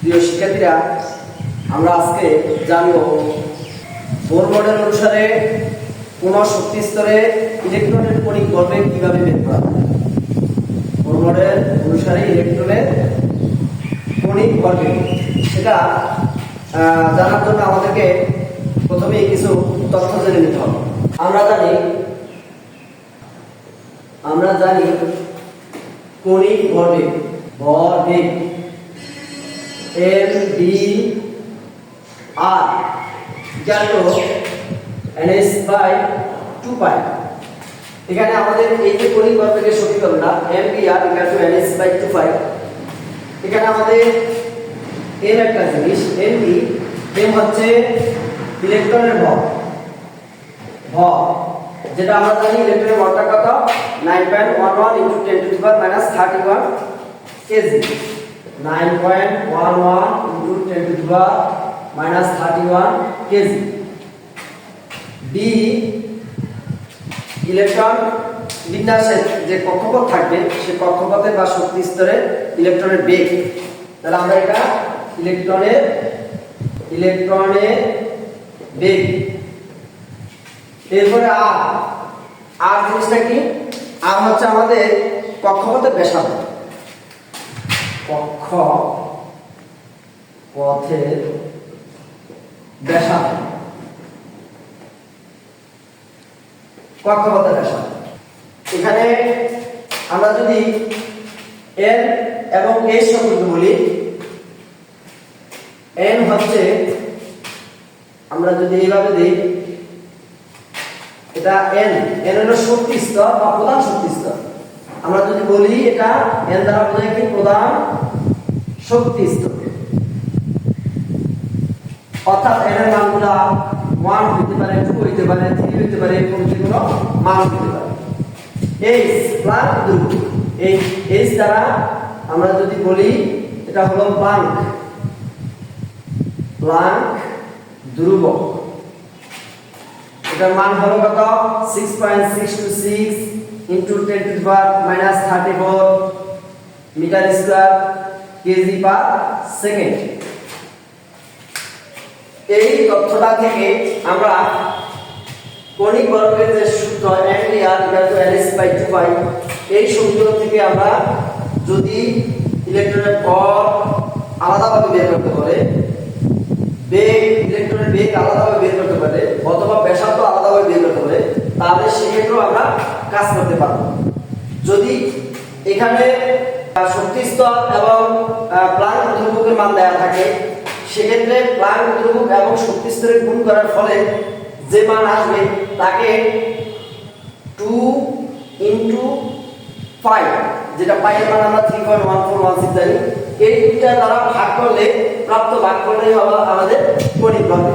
শিক্ষার্থীরা, আমরা আজকে জানব বোর মডেল অনুসারে কোন শক্তি স্তরে ইলেকট্রনের কণিক ভরবেগ কীভাবে বের করা যায় বোর মডেল অনুসারে ইলেকট্রনের কণিক ভরবেগ। সেটা জানার জন্য আমাদেরকে প্রথমেই কিছু তথ্য জেনে নিতে হবে। আমরা জানি আমরা জানি কণিক ভরবেগ ভরবেগ। M D R to NS by two pi এখানে আমাদের এই যে ভরবেগের শক্তি গণনা M D R equal to NS by two pi এখানে আমাদের এম একটা জিনিস এম ডি এম হচ্ছে ইলেকট্রনের ভর। ভর, যেটা আমরা জানি ইলেকট্রনের ভরটা কত? 9.11 into 10 to the power minus 31 kg 9.11 into 10 to power minus 31 kg. D, electron বিন্যাসের যে কক্ষপথ থাকবে, সে কক্ষপথে বা শক্তি স্তরে ইলেকট্রনের বেগ। তাহলে আমরা এটা ইলেকট্রনের ইলেকট্রনের বেগ। এরপরে আর আর জিনিসটা কি? আর হচ্ছে আমাদের কক্ষপথের ব্যাসার্ধ। কক্ষ পথের ব্যাসার্ধ। কক্ষপথের ব্যাসার্ধ। এখানে আমরা যদি এন এবং এর সম্পর্কে বলি এন হচ্ছে, আমরা যদি এইভাবে দিই, এটা এন এন হলো শক্তি স্তর বা প্রধান শক্তি স্তর। আমরা যদি বলি এটা, এর দ্বারা বোঝায় কি প্রধান? শক্তি অর্থাৎ মানগুলা ওয়ান হইতে পারে টু হইতে পারে থ্রি হইতে পারে, কোন যে কোনো মান হইতে পারে। এইচ এই এইচ দ্বারা আমরা যদি বলি, এটা হলো প্লাঙ্ক প্লাঙ্ক ধ্রুবক। এটার মান হলো কত? 6.626 into 10 to power minus 34 metre square kg per second এই তথ্যটা থেকে আমরা কণিক বর্গের যে সূত্র ইকুয়াল টু বাই 2 পাই এই সূত্র থেকে আমরা যদি ইলেকট্রনের ভর আলাদাভাবে বের করতে পারে, বেগ ইলেকট্রনের বেগ আলাদাভাবে বের করতে পারে, অথবা ব্যাসার্ধ আলাদাভাবে বের করতে পারে তাহলে সেক্ষেত্রেও আমরা কাজ করতে পারব। যদি এখানে আহ, শক্তি স্তর এবং প্লাঙ্ক ধ্রুবকের মান দেওয়া থাকে সেক্ষেত্রে প্লাঙ্ক ধ্রুবক এবং শক্তি স্তরে গুণ করার ফলে যে মান আসবে তাকে টু ইন্টু ফাইভ যেটা পাইয়ের মান আমরা three point one four one six জানি এই দুইটা দ্বারা ভাগ করলে প্রাপ্ত ভাগ করলেই হবে আমাদের হবে